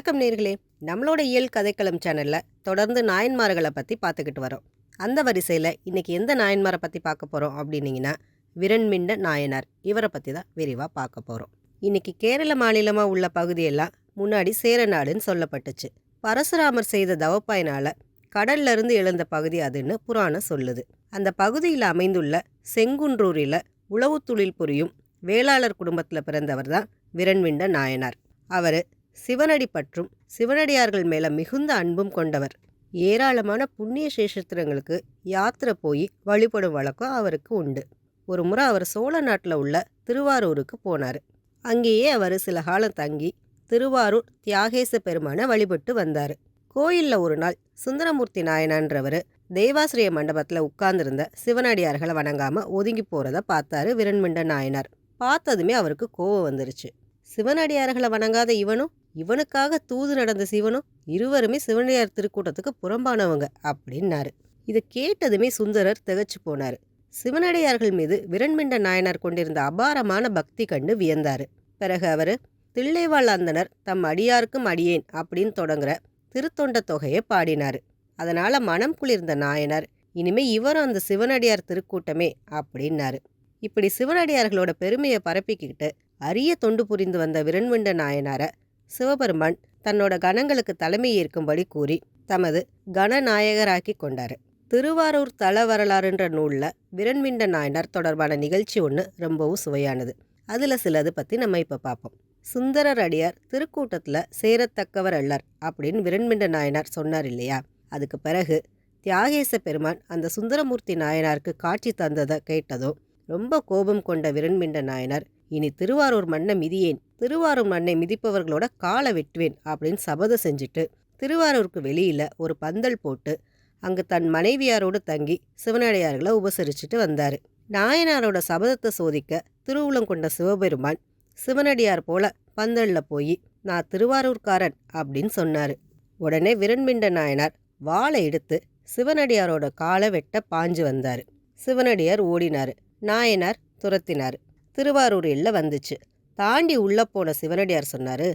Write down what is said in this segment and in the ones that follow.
வணக்கம் நேர்களே. நம்மளோட இயல் கதைக்களம் சேனலில் தொடர்ந்து நாயன்மார்களை பற்றி பார்த்துக்கிட்டு வரோம். அந்த வரிசையில் இன்னைக்கு எந்த நாயன்மாரை பற்றி பார்க்க போகிறோம் அப்படின்னீங்கன்னா விரண்மிண்ட நாயனார். இவரை பற்றி தான் விரிவாக பார்க்க போகிறோம் இன்னைக்கு கேரள மாநிலமாக உள்ள பகுதியெல்லாம் முன்னாடி சேரநாடுன்னு சொல்லப்பட்டுச்சு. பரசுராமர் செய்த தவப்பாயினால் கடல்ல இருந்து எழுந்த பகுதி அதுன்னு புராணம் சொல்லுது. அந்த பகுதியில் அமைந்துள்ள செங்குன்றூரில் உழவு தொழில் புரியும் வேளாளர் குடும்பத்தில் பிறந்தவர் தான் விரண்மிண்ட நாயனார். அவர் சிவனடி பற்றும் சிவனடியார்கள் மேலே மிகுந்த அன்பும் கொண்டவர். ஏராளமான புண்ணிய சேஷத்திரங்களுக்கு யாத்திரை போய் வழிபடும் வழக்கம் அவருக்கு உண்டு. ஒரு முறை அவர் சோழ நாட்டில் உள்ள திருவாரூருக்கு போனார். அங்கேயே அவர் சில காலம் தங்கி திருவாரூர் தியாகேச பெருமானை வழிபட்டு வந்தார். கோயிலில் ஒரு நாள் சுந்தரமூர்த்தி நாயனான்றவர் தெய்வாசிரிய மண்டபத்தில் உட்கார்ந்திருந்த சிவனடியார்களை வணங்காம ஒதுங்கி போகிறத பார்த்தாரு விரண்மிண்ட நாயனார். பார்த்ததுமே அவருக்கு கோவம் வந்துருச்சு. சிவனடியார்களை வணங்காத இவனும் இவனுக்காக தூது நடந்த சிவனும் இருவருமே சிவனடியார் திருக்கூட்டத்துக்கு புறம்பானவங்க அப்படின்னாரு. இதை கேட்டதுமே சுந்தரர் திகச்சு போனார். சிவனடையார்கள் மீது விரண்மிண்ட நாயனார் கொண்டிருந்த அபாரமான பக்தி கண்டு வியந்தாரு. பிறகு அவர் தில்லைவாழ் அந்தனர் தம் அடியாருக்கும் அடியேன் அப்படின்னு தொடங்குற திருத்தொண்ட தொகையை பாடினார். அதனால மனம் குளிர்ந்த நாயனார் இனிமே இவரும் அந்த சிவனடியார் திருக்கூட்டமே அப்படின்னாரு. இப்படி சிவனடியார்களோட பெருமையை பரப்பிக்கிட்டு அரிய தொண்டு புரிந்து வந்த விரண்மிண்ட நாயனாரை சிவபெருமான் தன்னோட கணங்களுக்கு தலைமை ஏற்கும்படி கூறி தமது கணநாயகராக்கி கொண்டார். திருவாரூர் தல வரலாறுன்ற நூலில் விரண்மிண்ட நாயனார் தொடர்பான நிகழ்ச்சி ஒன்று ரொம்பவும் சுவையானது. அதில் சிலது பற்றி நம்ம இப்போ பார்ப்போம் சுந்தரர் அடியார் திருக்கூட்டத்தில் சேரத்தக்கவர் அல்லர் அப்படின்னு விரண்மிண்ட நாயனார் சொன்னார் இல்லையா? அதுக்கு பிறகு தியாகேச பெருமான் அந்த சுந்தரமூர்த்தி நாயனாருக்கு காட்சி தந்ததை கேட்டதும் ரொம்ப கோபம் கொண்ட விரண்மிண்ட நாயனார் இனி திருவாரூர் மண்ணை மிதியேன். திருவாரூர் மண்ணை மிதிப்பவர்களோட காலை வெட்டுவேன் அப்படின்னு சபதம் செஞ்சுட்டு திருவாரூருக்கு வெளியில் ஒரு பந்தல் போட்டு அங்கு தன் மனைவியாரோடு தங்கி சிவனடியார்களை உபசரிச்சுட்டு வந்தார். நாயனாரோட சபதத்தை சோதிக்க திருவுளங்கொண்ட சிவபெருமான் சிவனடியார் போல பந்தலில் போய் நான் திருவாரூர்காரன் அப்படின்னு சொன்னார். உடனே விரண்மிண்ட நாயனார் வாளை எடுத்து சிவனடியாரோட காலை வெட்ட பாஞ்சு வந்தார். சிவனடியார் ஓடினார். நாயனார் துரத்தினார். திருவாரூர் எல்ல வந்துச்சு. தாண்டி உள்ள போன சிவனடியார் சொன்னாரு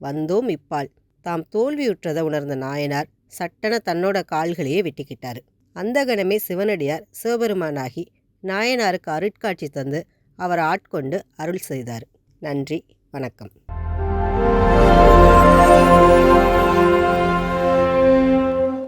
வந்தோம் இப்பால். தாம் தோல்வியுற்றதை உணர்ந்த நாயனார் சட்டன தன்னோட கால்களையே வெட்டிக்கிட்டாரு. அந்த கணமே சிவனடியார் சிவபெருமானாகி நாயனாருக்கு அருட்காட்சி தந்து அவர் ஆட்கொண்டு அருள் செய்தார். நன்றி வணக்கம்.